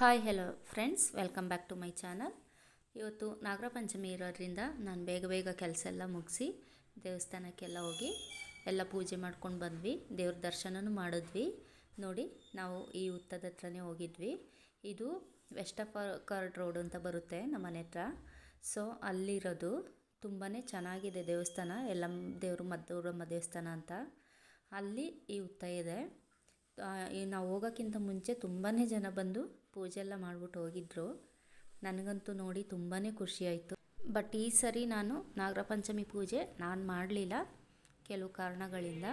Hi hello friends welcome back to my channel ಇವತ್ತು ನಾಗರ ಪಂಚಮಿ ಇರೋದ್ರಿಂದ ನಾನು ಬೇಗ ಬೇಗ ಕೆಲಸ ಎಲ್ಲ ಮುಗಿಸಿ ದೇವಸ್ಥಾನಕ್ಕೆಲ್ಲ ಹೋಗಿ ಎಲ್ಲ ಪೂಜೆ ಮಾಡ್ಕೊಂಡು ಬಂದ್ವಿ. ದೇವ್ರ ದರ್ಶನನೂ ಮಾಡಿದ್ವಿ. ನೋಡಿ, ನಾವು ಈ ಹುತ್ತದ ಹತ್ರನೇ ಹೋಗಿದ್ವಿ. ಇದು ವೆಸ್ಟ್ ಆಫ್ ಕಾರ್ಡ್ ರೋಡ್ ಅಂತ ಬರುತ್ತೆ ನಮ್ಮ ಮನೆ ಹತ್ರ. ಸೊ ಅಲ್ಲಿರೋದು ತುಂಬಾ ಚೆನ್ನಾಗಿದೆ ದೇವಸ್ಥಾನ. ಎಲ್ಲ ದೇವರು ಮದ್ದೂರಮ್ಮ ದೇವಸ್ಥಾನ ಅಂತ. ಅಲ್ಲಿ ಈ ಹುತ್ತ ಇದೆ. ನಾವು ಹೋಗೋಕ್ಕಿಂತ ಮುಂಚೆ ತುಂಬಾ ಜನ ಬಂದು ಪೂಜೆ ಎಲ್ಲ ಮಾಡಿಬಿಟ್ಟು ಹೋಗಿದ್ರು. ನನಗಂತೂ ನೋಡಿ ತುಂಬಾ ಖುಷಿಯಾಯಿತು ಬಟ್ ಈ ಸರಿ ನಾನು ನಾಗರ ಪಂಚಮಿ ಪೂಜೆ ನಾನು ಮಾಡಲಿಲ್ಲ ಕೆಲವು ಕಾರಣಗಳಿಂದ.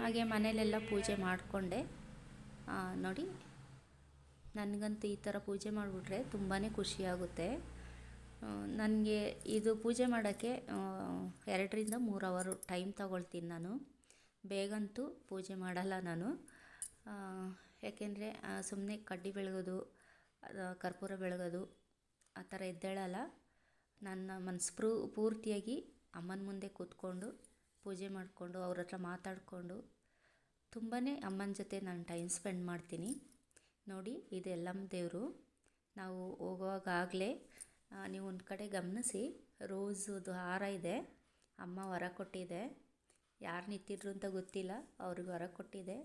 ಹಾಗೆ ಮನೆಯಲ್ಲೆಲ್ಲ ಪೂಜೆ ಮಾಡಿಕೊಂಡೆ. ನೋಡಿ, ನನಗಂತೂ ಈ ಥರ ಪೂಜೆ ಮಾಡಿಬಿಟ್ರೆ ತುಂಬಾ ಖುಷಿಯಾಗುತ್ತೆ ನನಗೆ ಇದು ಪೂಜೆ ಮಾಡೋಕ್ಕೆ ಎರಡರಿಂದ ಮೂರು ಅವರು ಟೈಮ್ ತಗೊಳ್ತೀನಿ ನಾನು. ಬೇಗಂತೂ ಪೂಜೆ ಮಾಡಲ್ಲ ನಾನು. ಯಾಕೆಂದರೆ ಸುಮ್ಮನೆ ಕಡ್ಡಿ ಬೆಳಗೋದು ಕರ್ಪೂರ ಬೆಳಗೋದು, ಆ ಥರ ಎದ್ದೇಳಲ್ಲ ನನ್ನ ಮನಸ್ಸು ಪ್ರೂ ಪೂರ್ತಿಯಾಗಿ ಅಮ್ಮನ ಮುಂದೆ ಕೂತ್ಕೊಂಡು, ಪೂಜೆ ಮಾಡಿಕೊಂಡು, ಅವ್ರ ಹತ್ರ ಮಾತಾಡಿಕೊಂಡು ತುಂಬಾ ಅಮ್ಮನ ಜೊತೆ ನಾನು ಟೈಮ್ ಸ್ಪೆಂಡ್ ಮಾಡ್ತೀನಿ. ನೋಡಿ ಇದು ಎಲ್ಲಮ್ಮ ದೇವರು. ನಾವು ಹೋಗುವಾಗಲೇ ನೀವು ಒಂದು ಕಡೆ ಗಮನಿಸಿ ರೋಝದು ಹಾರ ಇದೆ, ಅಮ್ಮ ವರ ಕೊಟ್ಟಿದೆ. ಯಾರು ನಿಂತಿದ್ರು ಅಂತ ಗೊತ್ತಿಲ್ಲ, ಅವ್ರಿಗೆ ವರ ಕೊಟ್ಟಿದೆ.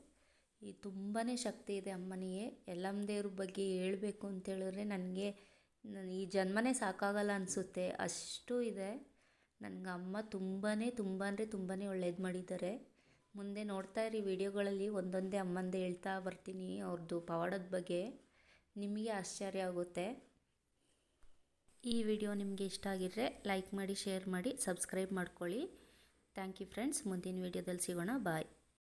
ಈ ತುಂಬಾ ಶಕ್ತಿ ಇದೆ ಅಮ್ಮನಿಗೆ. ಎಲ್ಲಮ್ಮ ದೇವ್ರ ಬಗ್ಗೆ ಹೇಳಬೇಕು ಅಂತ ಹೇಳಿದ್ರೆ ನನಗೆ ಈ ಜನ್ಮನೇ ಸಾಕಾಗಲ್ಲ ಅನಿಸುತ್ತೆ. ಅಷ್ಟು ಇದೆ. ನನಗೆ ಅಮ್ಮ ತುಂಬಾ ತುಂಬ ಅಂದರೆ ತುಂಬಾ ಒಳ್ಳೇದು ಮಾಡಿದ್ದಾರೆ. ಮುಂದೆ ನೋಡ್ತಾ ಇರಿ ವಿಡಿಯೋಗಳಲ್ಲಿ ಒಂದೊಂದೇ ಅಮ್ಮಂದು ಹೇಳ್ತಾ ಬರ್ತೀನಿ ಅವ್ರದ್ದು ಪವಾಡದ ಬಗ್ಗೆ. ನಿಮಗೆ ಆಶ್ಚರ್ಯ ಆಗುತ್ತೆ. ಈ ವಿಡಿಯೋ ನಿಮಗೆ ಇಷ್ಟ ಆಗಿದ್ರೆ ಲೈಕ್ ಮಾಡಿ, ಶೇರ್ ಮಾಡಿ, ಸಬ್ಸ್ಕ್ರೈಬ್ ಮಾಡ್ಕೊಳ್ಳಿ. Thank you friends. ಮುಂದಿನ ವಿಡಿಯೋದಲ್ಲಿ ಸಿಗೋಣ. ಬಾಯ್.